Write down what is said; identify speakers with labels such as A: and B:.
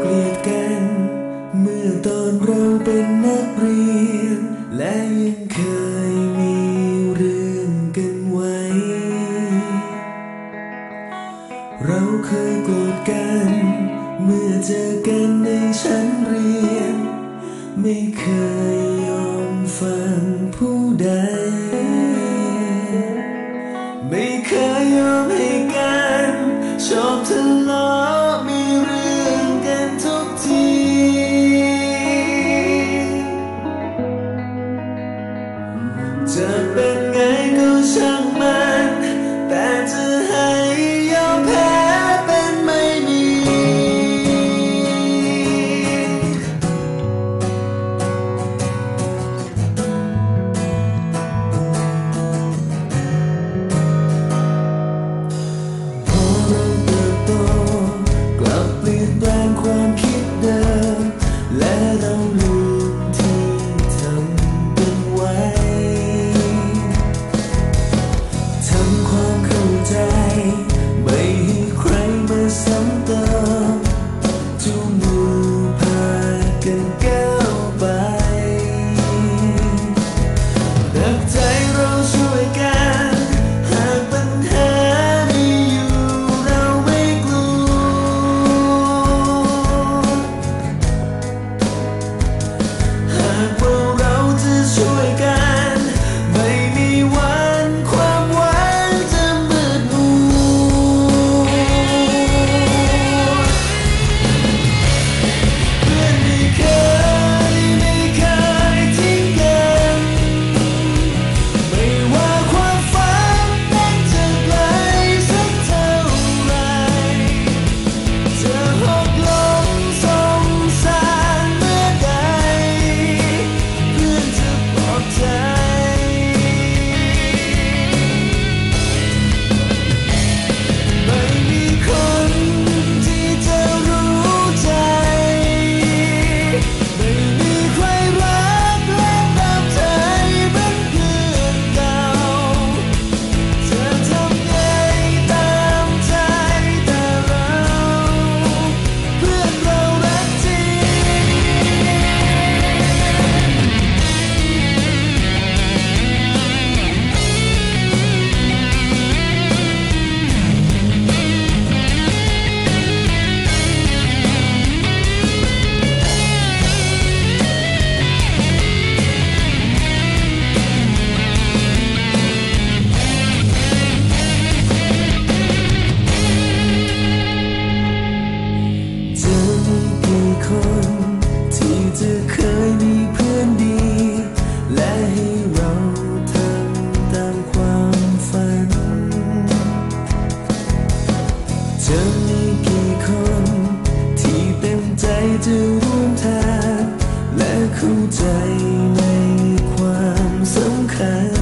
A: เกลียดกัน เมื่อตอนเราเป็นนักเรียน และยังเคยมีเรื่องกันไว้ เราเคยโกรธกัน เมื่อเจอกันในชั้นเรียน ไม่เคย Sempre ที่จะเคยมีเพื่อนดี และให้เราทำตามความฝัน จะมีกี่คน ที่เต็มใจจะร่วมทางและเข้าใจในความสำคัญ